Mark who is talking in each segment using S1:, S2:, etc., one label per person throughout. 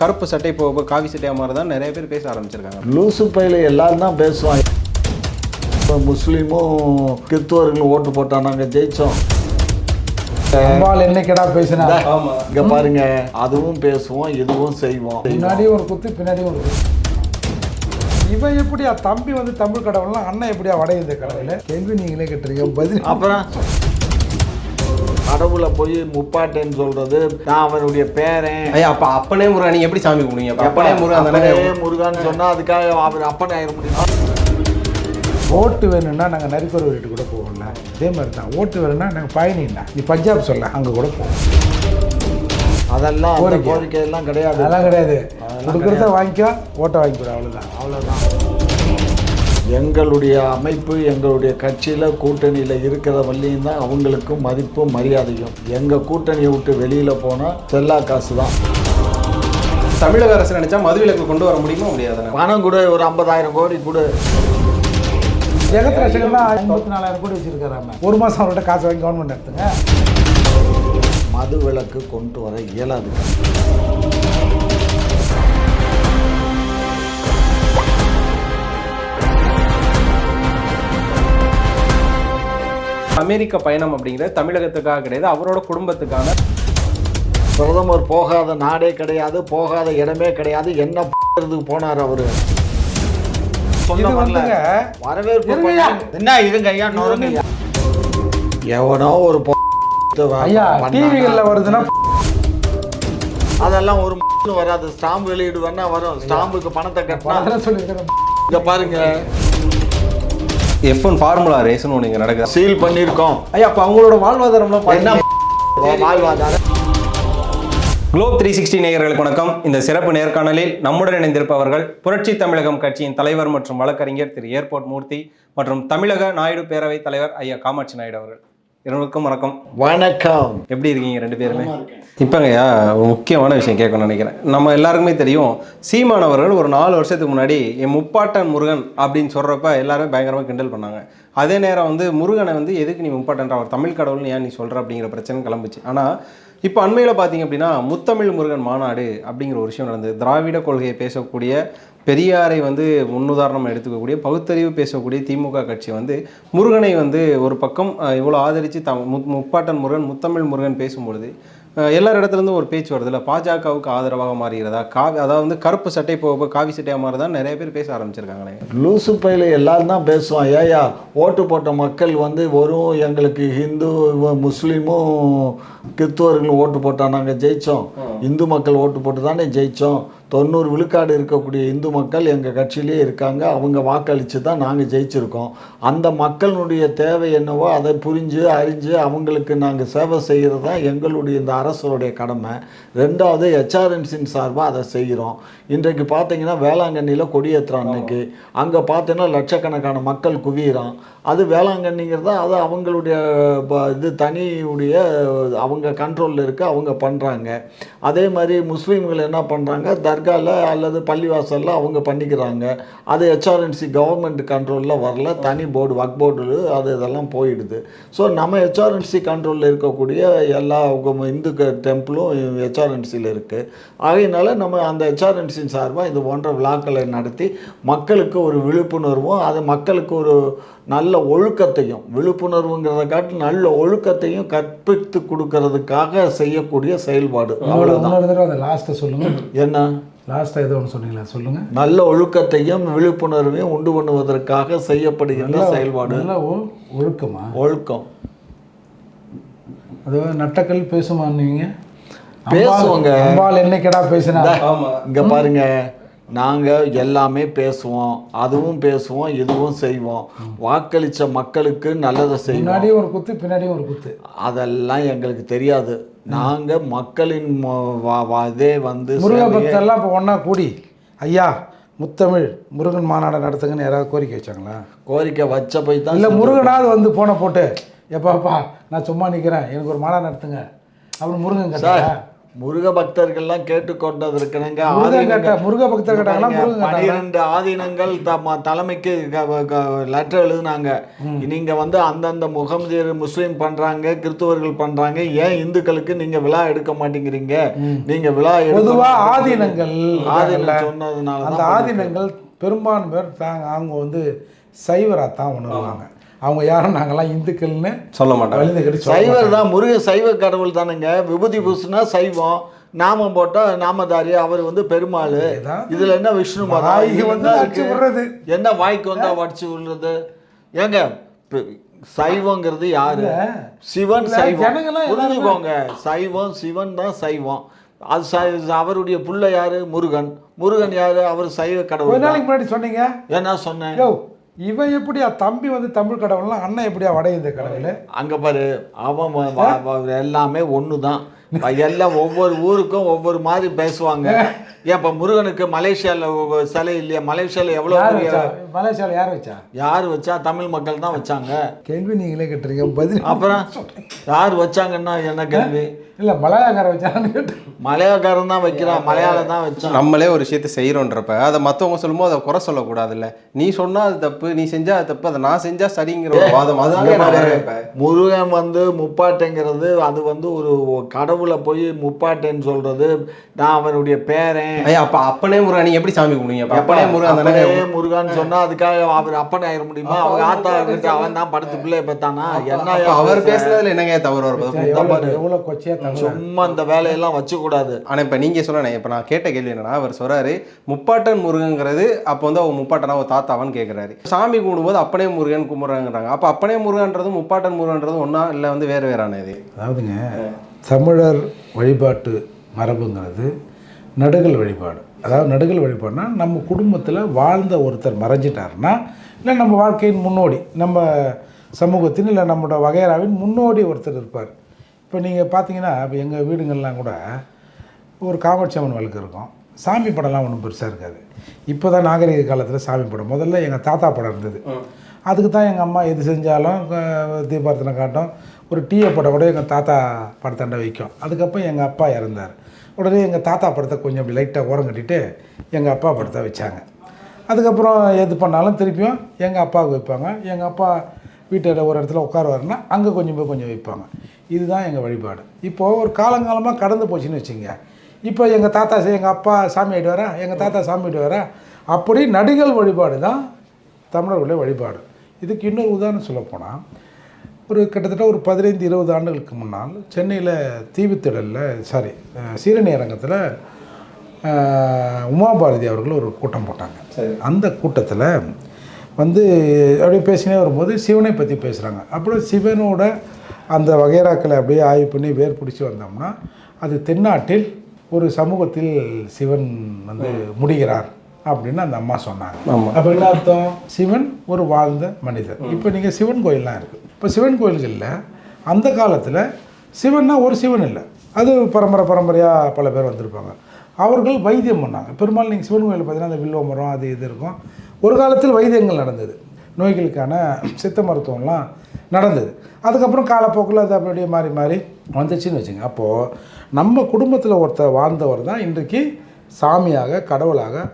S1: கருப்பு சட்டை இப்போ இப்போ காவி சட்டையாக மாதிரி தான் நிறைய பேர் பேச ஆரம்பிச்சிருக்காங்க.
S2: லூசு பையில எல்லாரும் தான் பேசுவாங்க. இப்போ முஸ்லீமும் கிறிஸ்துவர்களும் ஓட்டு போட்டா நாங்கள் ஜெயிச்சோம்.
S3: என்னைக்கடா பேசினா?
S1: ஆமாம்
S2: இங்க பாருங்க. அதுவும் பேசுவோம் இதுவும் செய்வோம்.
S3: முன்னாடியும் ஒரு குத்து பின்னாடியும் ஒரு குத்து. இவன் எப்படியா? தம்பி வந்து தமிழ் கடவுள்னா அண்ணன் எப்படியா வட இந்த கடவுள்? கேள்வி நீங்களே கேட்டுறீங்க பதில்.
S2: அப்புறம் கடவுளை போய் முப்பாட்டேன்னு சொல்றது நான் அவனுடைய பேரன்.
S1: ஐயா அப்போ அப்பனே முருகன் நீங்கள் எப்படி சாமி கும்பிடுவீங்க? அப்ப அப்பனே முருகன் தானே?
S2: முருகான்னு சொன்னா அதுக்காக அவர் அப்பனை ஆயிட முடியும்?
S3: ஓட்டு வேணும்னா நாங்கள் நரிக்குறவர் வீட்டு கூட போவோம்ல. இதே மாதிரி தான் ஓட்டு வேணும்னா நாங்கள் பயணிண்ணா நீ பஞ்சாப் சொல்ல அங்கே கூட போவோம்
S2: அதெல்லாம்.
S3: கோரிக்கை.
S2: எல்லாம் கிடையாது.
S3: அதெல்லாம் கிடையாது. கொடுக்குறத வாங்கிக்கோ ஓட்டை வாங்கிக்கூட அவ்வளோதான்
S2: அவ்வளோதான் எங்களுடைய அமைப்பு எங்களுடைய கட்சியில் கூட்டணியில் இருக்கிற வழியும் தான் அவங்களுக்கும் மதிப்பும் மரியாதையும். எங்கள் கூட்டணியை விட்டு வெளியில் போனால் செல்லா காசு தான்
S1: தமிழக அரசு நினைச்சா மதுவிலக்கு கொண்டு வர முடியுமா முடியாதுண்ணா
S2: பணம் கூட ஒரு ஐம்பதாயிரம் கோடி கூட.
S3: ஜெகத் ரசிகர்னா ஐம்பத்தி நாலாயிரம் கோடி வச்சிருக்காராம. ஒரு மாதம் அவர்கிட்ட காசு வாங்கி கவர்மெண்ட் எடுத்துங்க.
S2: மது விலக்கு கொண்டு வர இயலாது.
S1: அமெரிக்க பயணம் அப்படிங்கிறது தமிழகத்துக்காக கிடையாது அவரோட குடும்பத்துக்கான
S2: பிரதமர் போகாத நாடே கிடையாது போகாத இடமே கிடையாது. என்ன போனார் அவரு? வரவேற்பு என்ன இருங்க ஐயா. எவனோ ஒரு?
S3: டிவிகளில் வருதுன்னா
S2: அதெல்லாம் ஒரு வராது. ஸ்டாம்பு வெளியீடு வேணா வரும் ஸ்டாம்புக்கு பணத்தை கட்டினா இங்க பாருங்க.
S1: எஃப் ஒன் ஃபார்முலா ரேஸ்னு ஒன்று இங்கே நடக்குது.
S2: சீல் பண்ணியிருக்கோம்.
S1: ஐயா அப்போ அவங்களோட வாழ்வாதாரம்லாம்
S2: என்ன
S1: பார்த்தீங்கன்னா
S2: வாழ்வாதாரம்?
S1: குளோப் த்ரீ சிக்ஸ்டி நேயர்களுக்கு வணக்கம். இந்த சிறப்பு நேர்காணலில் நம்முடன் இணைந்திருப்பவர்கள் புரட்சி தமிழகம் கட்சியின் தலைவர் மற்றும் வழக்கறிஞர் திரு ஏர்போர்ட் மூர்த்தி மற்றும் தமிழக நாயுடு பேரவைத் தலைவர் ஐயா காமாட்சி நாயுடு அவர்கள். இருவருக்கும் வணக்கம்.
S2: வணக்கம்.
S1: எப்படி இருக்கீங்க ரெண்டு பேருமே? இப்போங்கய்யா ஒரு முக்கியமான விஷயம் கேட்கணும்னு நினைக்கிறேன். நம்ம எல்லாருக்குமே தெரியும் சீமான் அவர்கள் ஒரு நாலு வருஷத்துக்கு முன்னாடி என் முப்பாட்டன் முருகன் அப்படின்னு சொல்கிறப்ப எல்லாரும் பயங்கரமாக கிண்டல் பண்ணாங்க. அதே நேரம் வந்து முருகனை வந்து எதுக்கு நீ முப்பாட்டன்? அவர் தமிழ் கடவுள்னு ஏன் நீ சொல்கிற அப்படிங்கிற பிரச்சனை கிளம்புச்சு. ஆனால் இப்போ அண்மையில் பார்த்தீங்க அப்படின்னா முத்தமிழ் முருகன் மாநாடு அப்படிங்கிற ஒரு விஷயம் நடந்தது. திராவிட கொள்கையை பேசக்கூடிய பெரியாரை வந்து முன்னுதாரணம் எடுத்துக்கக்கூடிய பகுத்தறிவு பேசக்கூடிய திமுக கட்சி வந்து முருகனை வந்து ஒரு பக்கம் இவ்வளோ ஆதரித்து த முப்பாட்டன் முருகன் முத்தமிழ் முருகன் பேசும்பொழுது எல்லார் இடத்துல இருந்து ஒரு பேச்சு வருதுல்ல பாஜகவுக்கு ஆதரவாக மாறுகிறதா? காவி அதாவது வந்து கருப்பு சட்டை இப்போ காவி சட்டையாக மாறுதான் நிறைய பேர் பேச ஆரம்பிச்சிருக்காங்களே.
S2: லூசு பையில எல்லாரும் தான் பேசுவான். ஏயா ஓட்டு போட்ட மக்கள் வந்து வெறும் எங்களுக்கு ஹிந்து முஸ்லீமும் கிறிஸ்துவர்களும் ஓட்டு போட்டா நாங்கள் ஜெயித்தோம் இந்து மக்கள் ஓட்டு போட்டு தானே ஜெயித்தோம் தொண்ணூறு விழுக்காடு இருக்கக்கூடிய இந்து மக்கள் எங்கள் கட்சியிலே இருக்காங்க. அவங்க வாக்களித்து தான் நாங்கள் ஜெயிச்சிருக்கோம். அந்த மக்களுடைய தேவை என்னவோ அதை புரிஞ்சு அறிஞ்சு அவங்களுக்கு நாங்கள் சேவை செய்கிறது தான் எங்களுடைய இந்த அரசருடைய கடமை. ரெண்டாவது ஹெச்ஆர்என்சின் சார்பாக அதை செய்கிறோம் இன்றைக்கு பார்த்தீங்கன்னா வேளாங்கண்ணியில் கொடியேற்றுறோம் அன்னைக்கு. அங்கே பார்த்தீங்கன்னா லட்சக்கணக்கான மக்கள் குவியிறான். அது வேளாங்கண்ணிங்கிறது அது அவங்களுடைய ப- இது தனியுடைய அவங்க கண்ட்ரோலில் இருக்குது அவங்க பண்ணுறாங்க அதே மாதிரி முஸ்லீம்கள் என்ன பண்ணுறாங்க தர்காவில் அல்லது பள்ளிவாசலில் அவங்க பண்ணிக்கிறாங்க. அது ஹெச்ஆர்என்சி கவர்மெண்ட் கண்ட்ரோலில் வரல. தனி போர்டு ஒர்க் போர்டு அது இதெல்லாம் போயிடுது. ஸோ நம்ம ஹெச்ஆர்என்சி கண்ட்ரோலில் இருக்கக்கூடிய எல்லா இந்து டெம்பிளும் ஹெச்ஆர்என்சியில் இருக்குது ஆகையினால நம்ம அந்த ஹெச்ஆர்என்சியின் சார்பாக இது போன்ற விழாக்களை நடத்தி மக்களுக்கு ஒரு விழிப்புணர்வும் அது மக்களுக்கு ஒரு நல்ல ஒழுக்கத்தையும் விழிப்புணர்வுங்கிறத காட்டி நல்ல ஒழுக்கத்தையும் கற்பித்து கொடுக்கறதுக்காக செய்யக்கூடிய செயல்பாடு. அவ்வளோதான்
S3: லாஸ்ட்டை சொல்லுங்க.
S2: என்ன?
S3: லாஸ்ட்டாக ஏதோ ஒன்று சொன்னீங்களா சொல்லுங்க.
S2: நல்ல ஒழுக்கத்தையும் விழிப்புணர்வையும் உண்டு பண்ணுவதற்காக செய்யப்படுகின்ற செயல்பாடு.
S3: ஒழுக்கமா?
S2: ஒழுக்கம்.
S3: அதாவது நட்டக்கல் பேசுமான்னீங்க
S2: பேசுவோங்க.
S3: என்னைக்கடா பேசினா?
S2: இங்க பாருங்க. நாங்க எல்லாமே பேசுவோம் அதுவும் பேசுவோம் இதுவும் செய்வோம். வாக்களிச்ச மக்களுக்கு நல்லதை செய்வோம்.
S3: முன்னாடியும் ஒரு குத்து பின்னாடியும் ஒரு குத்து.
S2: அதெல்லாம் எங்களுக்கு தெரியாது. நாங்க மக்களின் இதே வந்து
S3: முருக
S2: சேவையை-
S3: பக்தர்லாம் இப்போ ஒன்றா கூடி ஐயா முத்தமிழ் முருகன் மாநாடு நடத்துங்கன்னு யாராவது கோரிக்கை வச்சாங்களா?
S2: கோரிக்கை வச்ச போய் தான்
S3: இல்லை முருகனாவது வந்து போன போட்டு எப்பாப்பா நான் சும்மா நிற்கிறேன் எனக்கு ஒரு மாநாடு நடத்துங்க. அப்படின்னு முருகன் கேட்டாரா?
S2: முருக பக்தர்கள்லாம் கேட்டுக்கொண்டது
S3: கேட்ட முருக பக்தர்
S2: பனிரெண்டு ஆதீனங்கள் தம்ம தலைமைக்கு லெட்டர் எழுதுனாங்க. நீங்க வந்து அந்தந்த முகமதியர் முஸ்லீம் பண்றாங்க கிறிஸ்துவர்கள் பண்றாங்க ஏன் இந்துக்களுக்கு நீங்க விழா எடுக்க மாட்டேங்கிறீங்க? நீங்க விழா
S3: பொதுவா. ஆதீனங்கள்
S2: ஆதீனம் சொன்னதுனால
S3: அந்த ஆதீனங்கள் பெரும்பான்மை பேர் தாங்க அவங்க வந்து சைவராக தான் உணர்வாங்க. அவங்க யாரும் நாங்கெல்லாம் இந்துக்கள்னு
S1: சொல்ல மாட்டாங்க.
S3: வலிந்து கட்டி சொல்ல
S2: சைவர் தான் முருக சைவ கடவுள் தானுங்க. விபூதி பூசுனா சைவம் நாமம் போட்டா நாமதாரி அவர் வந்து பெருமாள். இதுல என்ன விஷ்ணு
S3: வந்து
S2: என்ன
S3: அடிச்சு
S2: இருக்கு?
S3: விடுறது.
S2: என்ன வாய்க்கு வந்தா வடிச்சு விடுறது? ஏங்க சைவங்கிறது யாரு? சிவன் சைவம். புரிஞ்சுக்கோங்க. சைவம் சிவன் தான் சைவம். அது சை- அவருடைய புள்ள யாரு? முருகன். முருகன் யாரு? அவர் சைவ கடவுள்
S3: முன்னாடி சொன்னீங்க.
S2: என்ன சொன்னேன்.
S3: யோ இவன் எப்படியா தம்பி வந்து தமிழ் கடவுள்னா அண்ணன் எப்படியா வட இந்த கடவுள்?
S2: அங்கே பாரு அவன் எல்லாமே ஒன்று தான் எல்லாம் ஒவ்வொரு ஊருக்கும் ஒவ்வொரு மாதிரி பேசுவாங்க. ஏன் இப்போ முருகனுக்கு மலேசியாவில் சிலை இல்லையா? மலேசியாவில் எவ்வளோ
S3: மலேசியாவில் யார் வச்சா?
S2: யார் வச்சா? தமிழ் மக்கள் தான் வச்சாங்க.
S3: கேள்வி நீங்களே கேட்டுறீங்க பதில்
S2: அப்புறம் யார் வச்சாங்கன்னா என்ன கேள்வி?
S3: இல்லை மலையாக்கார வச்சான்னு கேட்டேன்.
S2: மலையாக்காரன் தான் வைக்கிறான். மலையாளம் தான் வச்சான்.
S1: நம்மளே ஒரு விஷயத்தை செய்கிறோன்றப்ப அதை மற்றவங்க சொல்லும்போது அதை குறை சொல்லக்கூடாதுல்ல. நீ சொன்னா அது தப்பு நீ செஞ்சா அது தப்பு அதை நான் செஞ்சா சரிங்கிற ஒரு வாதம். வைப்பேன்.
S2: முருகன் வந்து முப்பாட்டைங்கிறது அது வந்து ஒரு கடவுளை போய் முப்பாட்டைன்னு சொல்றது நான் அவனுடைய பேரன்.
S1: அப்ப அப்பனே முருகன் நீங்க எப்படி சாமி கும்பிடுவீங்க? அப்ப அப்பனே முருகன்
S2: அப்பனே முருகான்னு சொன்னா அதுக்காக அவர் அப்பன் ஆயிட முடியுமா? அவங்க ஆத்தா அவன் தான் படுத்து பிள்ளைய பெத்தானா என்ன
S1: அவர் பேசுனதுல என்னங்க தவறு வருது
S2: சும்மா இந்த வேலையெல்லாம் வச்சு கூடாது
S1: ஆனா இப்ப நீங்க சொல்லணும் இப்ப நான் கேட்ட கேள்வி என்னன்னா அவர் சொல்றாரு முப்பாட்டன் முருகங்கிறது அப்போ வந்து அவங்க முப்பாட்டனா ஒரு தாத்தாவான்னு கேக்குறாரு. சாமி கும்பிடும்போது அப்பனே முருகன் கும்பிடுறாங்கிறாங்க அப்ப அப்பனே முருகன்றதும் முப்பாட்டன் முருகன்றதும் ஒண்ணா இல்ல வந்து வேறு வேறான இது?
S3: அதாவதுங்க தமிழர் வழிபாட்டு மரபுங்கிறது நடுகள் வழிபாடு. அதாவது நடுகள் வழிபாடுனா நம்ம குடும்பத்தில் வாழ்ந்த ஒருத்தர் மறைஞ்சிட்டாருன்னா இல்லை நம்ம வாழ்க்கையின் முன்னோடி நம்ம சமூகத்தின் இல்லை நம்மளோட வகையறாவின் முன்னோடி ஒருத்தர் இருப்பார். இப்போ நீங்கள் பார்த்தீங்கன்னா இப்போ எங்கள் வீடுங்கள்லாம் கூட ஒரு காமாட்சி அம்மன் விளக்கு இருக்கும். சாமி படம்லாம் ஒன்றும் பெருசாக இருக்காது. இப்போ தான் நாகரிக காலத்தில் சாமி படம். முதல்ல எங்கள் தாத்தா படம் இருந்தது. அதுக்கு தான் எங்கள் அம்மா எது செஞ்சாலும் தீபார்த்தனை காட்டும் ஒரு டீயை படம் கூட எங்கள் தாத்தா படத்தாண்ட வைக்கும். அதுக்கப்புறம் எங்கள் அப்பா இறந்தார். உடனே எங்கள் தாத்தா படத்தை கொஞ்சம் அப்படி லைட்டாக ஓரம் கட்டிட்டு எங்கள் அப்பா படத்தை வச்சாங்க. அதுக்கப்புறம் எது பண்ணாலும் திருப்பியும் எங்கள் அப்பாவுக்கு வைப்பாங்க. எங்கள் அப்பா வீட்டில் ஒரு இடத்துல உட்காருவாருன்னா அங்கே கொஞ்சம் போய் கொஞ்சம் வைப்பாங்க. இதுதான் எங்கள் வழிபாடு. இப்போது ஒரு காலங்காலமாக கடந்து போச்சுன்னு வச்சுங்க. இப்போ எங்கள் தாத்தா எங்கள் அப்பா சாமி ஆகிடுவாரா எங்கள் தாத்தா சாமி ஆகிடுவாரா அப்படி நடிகள் வழிபாடு தான் தமிழர்களுடைய வழிபாடு. இதுக்கு இன்னொரு உதாரணம் சொல்லப்போனால் ஒரு கிட்டத்தட்ட ஒரு பதினைந்து இருபது ஆண்டுகளுக்கு முன்னால் சென்னையில் தீவுத்திடலில் சாரி சீரணி அரங்கத்தில் உமாபாரதி அவர்கள் ஒரு கூட்டம் போட்டாங்க. அந்த கூட்டத்தில் வந்து அப்படியே பேசினே வரும்போது சிவனை பற்றி பேசுகிறாங்க அப்புறம் சிவனோட அந்த வகைராக்களை அப்படியே ஆய்வு பண்ணி வேர் பிடிச்சி வந்தோம்னா அது தென்னாட்டில் ஒரு சமூகத்தில் சிவன் வந்து முடிகிறார் அப்படின்னு அந்த அம்மா சொன்னாங்க. அப்போ என்ன அர்த்தம்? சிவன் ஒரு வாழ்ந்த மனிதர். இப்போ நீங்கள் சிவன் கோயில்லாம் இருக்குது இப்போ சிவன் கோயில்களில் அந்த காலத்தில் சிவன்னா ஒரு சிவன் இல்லை. அது பரம்பரை பரம்பரையாக பல பேர் வந்திருப்பாங்க. அவர்கள் வைத்தியம் பண்ணாங்க. பெரும்பாலும் நீங்கள் சிவன் கோயிலில் பார்த்தீங்கன்னா அந்த வில்வ மரம் அது இது இருக்கும். ஒரு காலத்தில் வைத்தியங்கள் நடந்தது. நோய்களுக்கான சித்த மருத்துவம்லாம் நடந்தது. அதுக்கப்புறம் காலப்போக்கில் அது அப்படியே மாறி மாறி வந்துச்சுன்னு வச்சுங்க. அப்போது நம்ம குடும்பத்தில் ஒருத்தர் வாழ்ந்தவர் தான் இன்றைக்கு சாமியாக கடவுளாக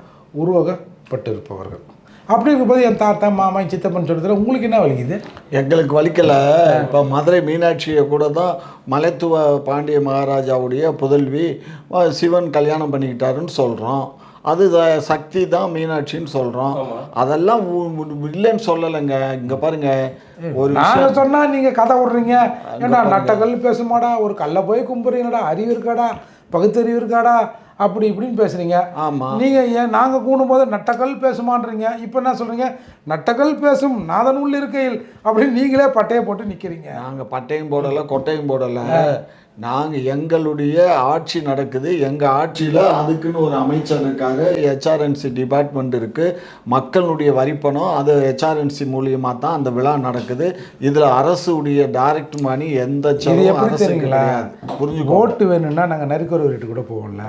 S3: உருவகப்பட்டிருப்பவர்கள். அப்படி இருக்கும்போது என் தாத்தா மாமா சித்தப்பன் சொல்றதுல உங்களுக்கு என்ன வலிக்குது?
S2: எங்களுக்கு வலிக்கல. இப்போ மதுரை மீனாட்சியை கூட தான் மலைத்துவ பாண்டிய மகாராஜாவுடைய புதல்வி சிவன் கல்யாணம் பண்ணிக்கிட்டாருன்னு சொல்கிறோம் அது சக்தி தான் மீனாட்சின்னு சொல்கிறோம் அதெல்லாம் இல்லைன்னு சொல்லலைங்க. இங்கே பாருங்க ஒரு
S3: நாங்க சொன்னா நீங்க கதை விடுறீங்க. ஏன்னா நட்டக்கல் பேசுமாடா? ஒரு கல்லை போய் கும்புறீங்கடா. அறிவு இருக்காடா? பகுத்தறிவு இருக்காடா? அப்படி இப்படின்னு பேசுறீங்க.
S2: ஆமாம்
S3: நீங்க ஏன் நாங்க கூடும்போது நட்டக்கல் பேசுமான்றீங்க? இப்போ என்ன சொல்றீங்க? நட்டக்கல் பேசும் நாதன் உள்ள இருக்கையில் அப்படின்னு நீங்களே பட்டையை போட்டு நிக்கிறீங்க.
S2: நாங்கள் பட்டையும் போடலை கொட்டையும் போடலை. நாங்கள் எங்களுடைய ஆட்சி நடக்குது. எங்கள் ஆட்சியில் அதுக்குன்னு ஒரு அமைச்சர் இருக்காரு ஹெச்ஆர்என்சி டிபார்ட்மெண்ட் இருக்குது மக்களுடைய வரிப்பணம் அது ஹெச்ஆர்என்சி மூலியமாக தான் அந்த விழா நடக்குது. இதில் அரசுடைய டைரக்ட் மணி எந்த செலவும் கிடையாது. புரிஞ்சுக்கோ
S3: ஓட்டு வேணும்னா நாங்கள் நரிக்குறவு வீட்டுக்கு கூட போவோம்ல.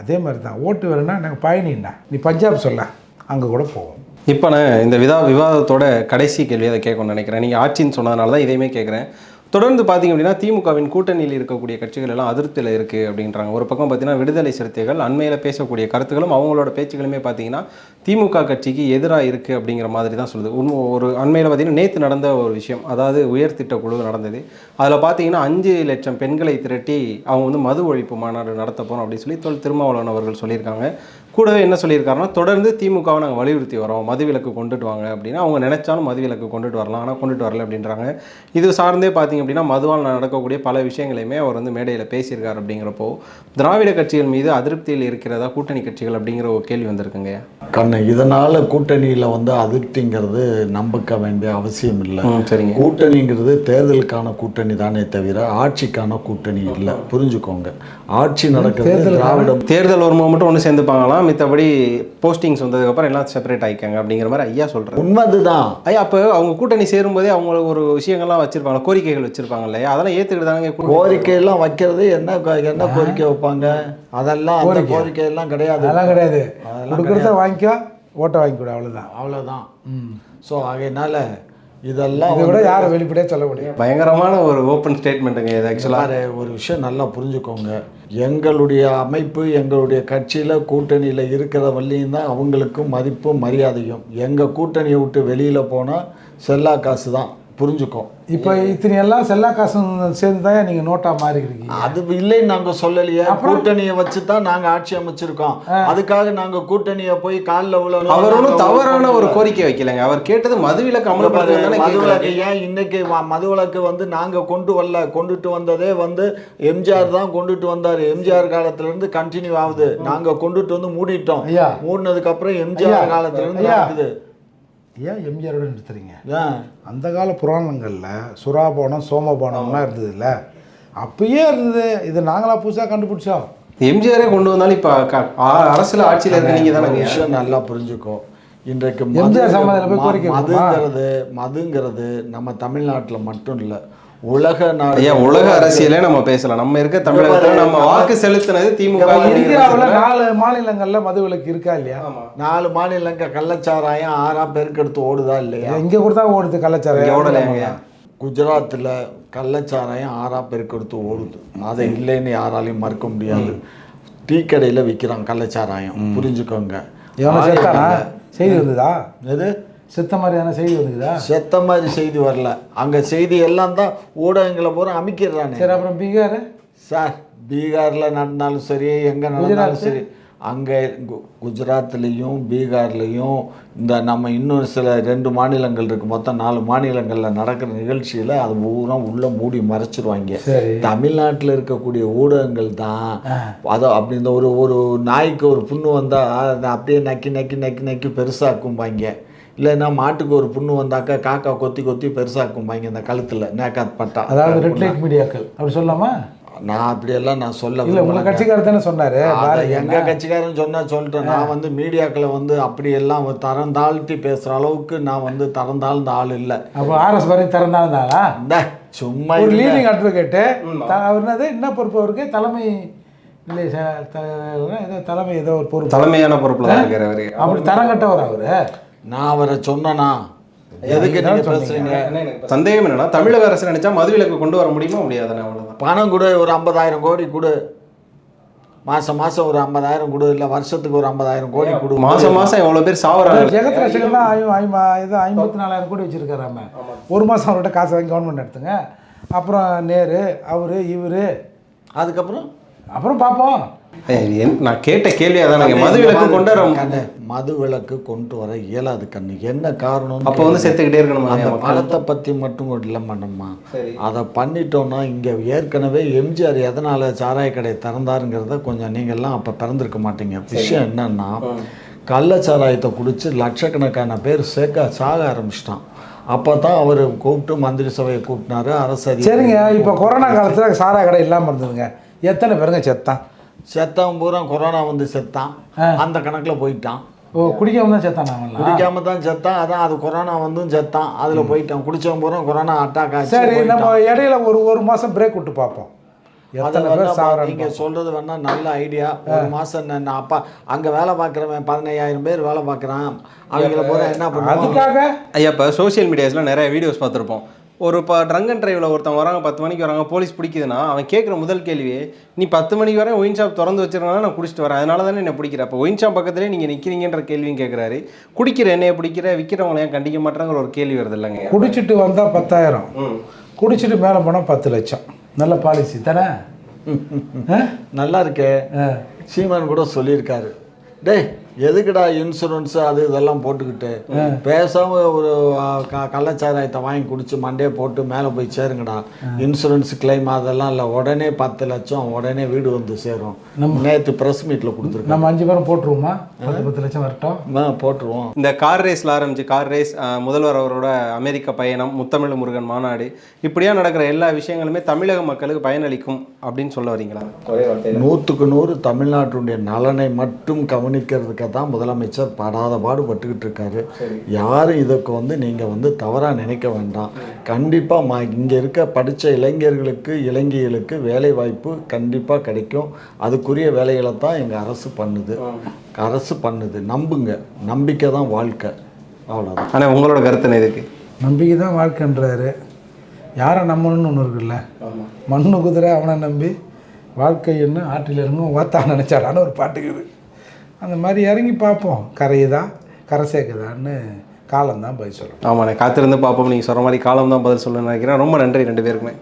S3: அதே மாதிரி தான். ஓட்டு வேணும்னா நாங்கள் பயணின்னா நீ பஞ்சாப் சொல்ல அங்கே கூட போவோம்.
S1: இப்போ நான் இந்த விதா விவாதத்தோட கடைசி கேள்வி அதை கேட்கணும்னு நினைக்கிறேன். நீங்கள் ஆட்சின்னு சொன்னதுனால தான் இதையுமே கேட்குறேன். தொடர்ந்து பார்த்தீங்க அப்படின்னா திமுகவின் கூட்டணியில் இருக்கக்கூடிய கட்சிகள் எல்லாம் அதிருப்தியில் இருக்குது அப்படின்றாங்க. ஒரு பக்கம் பார்த்தீங்கன்னா விடுதலை சிறுத்தைகள் அண்மையில் பேசக்கூடிய கருத்துக்களும் அவங்களோட பேச்சுகளுமே பார்த்தீங்கன்னா திமுக கட்சிக்கு எதிராக இருக்குது அப்படிங்கிற மாதிரி தான் சொல்லுது. உண்மை ஒரு அண்மையில் பார்த்தீங்கன்னா நேற்று நடந்த ஒரு விஷயம் அதாவது உயர்திட்ட குழு நடந்தது. அதில் பார்த்தீங்கன்னா அஞ்சு லட்சம் பெண்களை திரட்டி அவங்க வந்து மது ஒழிப்பு மாநாடு நடத்த போகிறோம் அப்படின்னு சொல்லி தொல் திருமாவளவன் அவர்கள் சொல்லியிருக்காங்க. கூடவே என்ன சொல்லியிருக்காருன்னா தொடர்ந்து திமுகவை நாங்கள் வலியுறுத்தி வரோம். மதுவிலக்கு கொண்டுட்டு வாங்க. அப்படின்னா அவங்க நினைச்சாலும் மதுவிலக்கு கொண்டுட்டு வரலாம். ஆனால் கொண்டுட்டு வரல அப்படின்றாங்க. இது சார்ந்தே பார்த்தீங்க அப்படின்னா மதுவால் நடக்கக்கூடிய பல விஷயங்களையுமே அவர் வந்து மேடையில் பேசியிருக்காரு அப்படிங்கிறப்போ திராவிட கட்சிகள் மீது அதிருப்தியில் இருக்கிறதா கூட்டணி கட்சிகள் அப்படிங்கிற ஒரு கேள்வி வந்திருக்குங்க.
S2: கண்ணு. இதனால கூட்டணியில் வந்து அதிருப்திங்கிறது நம்பிக்க வேண்டிய அவசியம் இல்லை.
S1: சரிங்க.
S2: கூட்டணிங்கிறது தேர்தலுக்கான கூட்டணி தானே தவிர ஆட்சிக்கான கூட்டணி இல்லை. புரிஞ்சுக்கோங்க. ஆட்சி நடக்கிறது திராவிட
S1: தேர்தல் வரும்போது மட்டும் ஒன்று சேர்ந்துப்பாங்களாம். மித்தபடி போஸ்டிங்ஸ் வந்ததுக்கப்புறம் எல்லாம் செப்பரேட் ஆயிக்காங்க அப்படிங்கிற மாதிரி ஐயா சொல்கிறார்
S2: உண்மை அதுதான்
S1: ஐயா அப்போ அவங்க கூட்டணி சேரும்போதே அவங்க ஒரு விஷயங்கள்லாம் வச்சிருப்பாங்க. கோரிக்கைகள் வச்சிருப்பாங்க இல்லையா? அதெல்லாம் ஏற்றுக்கிட்டு தானங்க
S2: கோரிக்கையெல்லாம் வைக்கிறது என்ன என்ன கோரிக்கை வைப்பாங்க? அதெல்லாம் அந்த
S3: கோரிக்கை.
S2: கோரிக்கை எல்லாம் கிடையாது.
S3: அதெல்லாம் கிடையாது. கொடுக்குறத வாங்கிக்கோ ஓட்டை வாங்கிக்கூட அவ்வளோதான்
S2: அவ்வளோதான் ஸோ ஆகையினால இதெல்லாம்
S3: இதை விட யாரும் வெளிப்படையாக சொல்ல முடியும்
S1: பயங்கரமான ஒரு ஓப்பன் ஸ்டேட்மெண்ட்டுங்க இது ஆக்சுவலாக
S2: ஒரு விஷயம் நல்லா புரிஞ்சுக்கோங்க. எங்களுடைய அமைப்பு எங்களுடைய கட்சியில் கூட்டணியில் இருக்கிற வழியும் தான் அவங்களுக்கும் மதிப்பும் மரியாதையும். எங்கள் கூட்டணியை விட்டு வெளியில் போனால் செல்லா காசு தான். புரிஞ்சுக்கோ
S3: இப்போ இத்தனை எல்லாம் செல்லா காசும் சேர்ந்து தான் நீங்கள் நோட்டாக மாறிக்கிறீங்க?
S2: அது இல்லைன்னு நாங்கள் சொல்லலையே. கூட்டணியை வச்சு தான் நாங்கள் ஆட்சி அமைச்சிருக்கோம். அதுக்காக நாங்கள் கூட்டணியை போய் காலில் விழணும்
S1: அவர் ஒன்றும் தவறான ஒரு கோரிக்கை வைக்கலைங்க. அவர் கேட்டது மதுவிலக்கு அமல்படுத்துறது தானே
S2: மதுவிலக்கு ஏன் இன்னைக்கு ம- மதுவிலக்கு வந்து நாங்க கொண்டு வரல கொண்டுட்டு வந்ததே வந்து எம்ஜிஆர் தான் கொண்டுட்டு வந்தாரு. எம்ஜிஆர் காலத்துல இருந்து கண்டினியூ ஆகுது. நாங்க கொண்டுட்டு வந்து மூடிட்டோம். மூடினதுக்கு அப்புறம். எம்ஜிஆர் காலத்துல இருந்து
S3: ஐயா.
S2: நடக்குது.
S3: ஏன் எம்ஜிஆரோட நிறுத்துறீங்க? அந்த கால புராணங்களில் சுறாபோனம் சோமபோனம்லாம் இருந்ததுல்ல. அப்பயே இருந்தது. இது நாங்களா புதுசாக கண்டுபிடிச்சோம்.
S1: எம்ஜிஆரே கொண்டு வந்தாலும் இப்போ அரசியல் ஆட்சியில் இருக்க நீங்கள் தானங்க.
S2: விஷயம் நல்லா புரிஞ்சுக்கோ இன்றைக்கு? மதுங்கிறது மதுங்கிறது நம்ம தமிழ்நாட்டுல மட்டும் இல்ல. உலக நாடு.
S1: உலக அரசியலே நம்ம பேசலாம். நம்ம இருக்க தமிழகத்தில் நம்ம வாக்கு செலுத்தினது திமுக
S3: இந்தியாவில் நாலு மாநிலங்களில் மதுவிலக்கு இருக்கா இல்லையா?
S2: நாலு மாநிலங்க கள்ளச்சாராயம் ஆறா பெருக்கெடுத்து ஓடுதா இல்லையா?
S3: இங்கே கூட தான் ஓடுது
S1: இங்க
S3: கலாச்சாரம்
S1: ஓடலைங்க
S2: குஜராத்தில் கள்ளச்சாராயம் ஆறா பெருக்கெடுத்து ஓடுது. அதை இல்லைன்னு யாராலையும் மறுக்க முடியாது. டீ கடையில் விற்கிறான் கள்ளச்சாராயம். புரிஞ்சுக்கோங்க.
S3: செய்தி வந்ததா?
S2: எது?
S3: செத்த மாதிரியான செய்தி வந்துக்குதா?
S2: செத்த மாதிரி செய்தி வரல. அங்கே செய்தி எல்லாம் தான் ஊடகங்களை பூரா அமைக்கிறானே
S3: சரி அப்புறம் பீகார்?
S2: சார் பீகாரில் நடந்தாலும் சரி எங்கே நடந்தாலும் சரி அங்கே குஜராத்லேயும் பீகார்லேயும் இந்த நம்ம இன்னும் சில ரெண்டு மாநிலங்கள் இருக்குது மொத்தம் நாலு மாநிலங்களில் நடக்கிற நிகழ்ச்சியில் அது பூரா உள்ளே மூடி மறைச்சிருவாங்க.
S3: சரி.
S2: தமிழ்நாட்டில் இருக்கக்கூடிய ஊடகங்கள் தான். அதை அப்படி இந்த ஒரு ஒரு நாய்க்கு ஒரு புண்ணு வந்தால் அதை அப்படியே நக்கி நக்கி நக்கி நக்கி பெருசாக்கும்பாங்க இல்லைன்னா மாட்டுக்கு ஒரு புண்ணு வந்தாக்கா காக்கா கொத்தி கொத்தி பெருசாக்கும்பாங்க இந்த கழுத்தில் நேக்காத் பட்டா.
S3: அதாவது ரெட் லைட் மீடியாக்கள். அப்படி சொல்லலாமா?
S2: நான் அப்படியெல்லாம் நான் சொல்ல
S3: இல்லை உங்கள். கட்சிக்காரர் தானே சொன்னார்.
S2: அதை எங்க கட்சிக்காரன் சொன்னா சொல்லிட்டேன் நான் வந்து மீடியாக்களை வந்து அப்படி எல்லாம் தரம் தாழ்த்தி பேசுற அளவுக்கு நான் வந்து தரம் தாழ்ந்த ஆள் இல்லை.
S3: அப்போ ஆர்எஸ் பாரதி திறந்தாங்களா
S2: இந்த சும்மா
S3: ஒரு. லீடிங் அட்வொகேட்டு அவர் என்னது? என்ன பொறுப்பு அவருக்கு? தலைமை இல்லை சார் ஏதோ தலைமை ஏதோ ஒரு பொறுப்பு.
S1: தலைமையான பொறுப்பில் தான் இருக்காரு அவரு
S3: அப்படி தரம் கட்டவர் அவரு?
S2: நான் அவரை சொன்னனா? எதுக்கு
S3: நீங்க
S2: நீங்க
S3: தான்
S2: பேசுறீங்க?
S1: சந்தேகம் என்னன்னா தமிழக அரசு நினைச்சா மதுவிலக்கு கொண்டு வர முடியுமா முடியாதுன்னு அவ்வளவுதான்.
S2: பணம் கொடு ஒரு ஐம்பதாயிரம் கோடி கொடு. மாசம் மாசம் ஒரு ஐம்பதாயிரம் கொடு இல்ல வருஷத்துக்கு ஒரு ஐம்பதாயிரம் கோடி கொடு.
S1: மாசம் மாசம் எவ்வளவு பேர் சாவறாங்க
S3: ஜெகத் ஐ ஐம்பா ஏதோ ஐம்பத்தி நாலாயிரம் கோடி வச்சிருக்காராம ஒரு மாதம் அவர்கிட்ட காசு வாங்கி கவர்மெண்ட் எடுத்துங்க. அப்புறம் நேரு அவர் இவர்.
S2: அதுக்கப்புறம்?
S3: அப்புறம் பார்ப்போம்
S1: நான் கேட்ட கேள்வி அதானுங்க மதுவிலக்கு கொண்டு வர
S2: மது விலக்கு கொண்டு வர இயலாது கண்ணு. என்ன காரணம்
S1: அப்போ வந்து செத்துக்கிட்டே இருக்கணுமா
S2: அந்த? பணத்தை பற்றி மட்டும் இல்லை பண்ணம்மா. அதை பண்ணிட்டோம்னா இங்கே ஏற்கனவே எம்ஜிஆர் எதனால் சாராய கடை திறந்தாருங்கிறத கொஞ்சம் நீங்கள்லாம் அப்போ பிறந்திருக்க மாட்டீங்க. விஷயம் என்னன்னா கள்ளச்சாராயத்தை குடிச்சு லட்சக்கணக்கான பேர் சேர்க்க சாக ஆரம்பிச்சிட்டான். அப்போ தான் அவர் கூப்பிட்டு மந்திரி சபையை கூப்பிட்டாரு அரசு
S3: சரிங்க இப்போ கொரோனா காலத்தில் சாரா கடை இல்லாமல் இருந்ததுங்க. எத்தனை பேருங்க செத்தான்?
S2: செத்தவன் பூரா கொரோனா வந்து செத்தான். அந்த கணக்கில் போயிட்டான்.
S3: ஓ குடிக்காம தான் செத்தான்
S2: குடிக்காம தான் செத்தான். அதான் அது கொரோனா வந்தும் செத்தான். அதில் போயிட்டான். குடிச்சவன் பூரா கொரோனா அட்டாக் ஆச்சு
S3: சரி. நம்ம இடையில ஒரு ஒரு மாதம் பிரேக் விட்டு பார்ப்போம்.
S2: அதை
S3: எத்தனை
S2: வேணா
S3: பேர் சாகுறாங்க
S2: நீங்க சொல்றது வேணா நல்ல ஐடியா ஒரு மாசம் நான் நான் அப்பா அங்க வேலை பார்க்குறவன் பதினையாயிரம் பேர் வேலை பார்க்குறான். அவங்கள பூரா என்ன பண்ணுவாங்க
S3: அதுக்காக?
S1: ஐயா இப்போ சோஷியல் மீடியாஸில் நிறைய வீடியோஸ் பார்த்துருப்போம். ஒரு இப்போ ட்ரங்க் அண்ட் டிரைவில் ஒருத்தன் வராங்க பத்து மணிக்கு வராங்க போலீஸ் பிடிக்குதுன்னா அவன் கேட்குற முதல் கேள்வியே நீ பத்து மணிக்கு வரை ஒயின் ஷாப் திறந்து வச்சிருந்தா நான் குடிச்சிட்டு வரேன் அதனால தானே என்ன பிடிக்கிற? அப்போ ஒயின் ஷாப் பக்கத்துலேயே நீங்கள் நிற்கிறீங்கன்ற கேள்வியும் கேட்குறாரு குடிக்கிற என்னைய பிடிக்கிற விற்கிறவங்களை ஏன் கண்டிக்க மாட்டேங்கிற ஒரு கேள்வி வருது இல்லைங்க.
S3: குடிச்சிட்டு வந்தால் பத்தாயிரம். குடிச்சிட்டு மேலே போனால் பத்து லட்சம். நல்ல பாலிசி தானே? ஆ?
S2: நல்லா இருக்கே.
S3: ஆ.
S2: சீமான் கூட சொல்லியிருக்காரு. டேய் எதுக்குடா இன்சூரன்ஸ் அது இதெல்லாம் போட்டுக்கிட்டு? பேசாம ஒரு ஆ, க- கள்ளச்சாராயத்தை வாங்கி குடிச்சு மண்டே போட்டு மேலே போய் சேருங்கடா. இன்சூரன்ஸ் கிளைம் அதெல்லாம் இல்லை. உடனே பத்து லட்சம் உடனே வீடு வந்து சேரும். நேற்று ப்ரெஸ் மீட்டில் கொடுத்துருக்கோம்.
S3: நம்ம அஞ்சு பேரும் போட்டுருவோமா? பத்து பத்து லட்சம் வரட்டும்.
S2: போட்டுருவோம்.
S1: இந்த கார் ரேஸில் ஆரம்பிச்சு கார் ரேஸ் முதல்வர் அவரோட அமெரிக்க பயணம் முத்தமிழ் முருகன் மாநாடு இப்படியா நடக்கிற எல்லா விஷயங்களுமே தமிழக மக்களுக்கு பயனளிக்கும் அப்படின்னு சொல்ல வரீங்களா?
S2: நூற்றுக்கு நூறு தமிழ்நாட்டுடைய நலனை மட்டும் கவனிக்கிறதுக்கு தான் முதலமைச்சர் படாத பாடுபட்டுக்கிட்டு இருக்காரு. யாரும் இதுக்கு வந்து நீங்கள் வந்து தவறாக நினைக்க வேண்டாம். கண்டிப்பாக ம இங்கே இருக்க படித்த இளைஞர்களுக்கு இளைஞர்களுக்கு வேலை வாய்ப்பு கண்டிப்பாக கிடைக்கும். அதுக்குரிய வேலைகளை தான் எங்கள் அரசு பண்ணுது. அரசு பண்ணுது. நம்புங்க. நம்பிக்கை தான் வாழ்க்கை. அவ்வளோதான்
S1: ஆனால் உங்களோட கருத்து இதுக்கு?
S3: நம்பிக்கை தான் வாழ்க்கைன்றாரு. யாரை நம்பணும்னு ஒன்று இருக்குல்ல? மண்ணு குதிரை அவனை நம்பி வாழ்க்கை என்ன ஆற்றில் இறங்கும் ஓத்தான் நினச்சாடான்னு ஒரு பாட்டுக்குது அந்த மாதிரி இறங்கி பார்ப்போம். கரையுதா? கரை சேர்க்குதான்னு காலம் தான் பதில் சொல்லணும்.
S1: ஆமாண்ணே காத்திருந்து பார்ப்போம். நீங்கள் சொல்கிற மாதிரி காலம் தான் பதில் சொல்லணும்னு நினைக்கிறேன். ரொம்ப நன்றி ரெண்டு பேருக்குமே.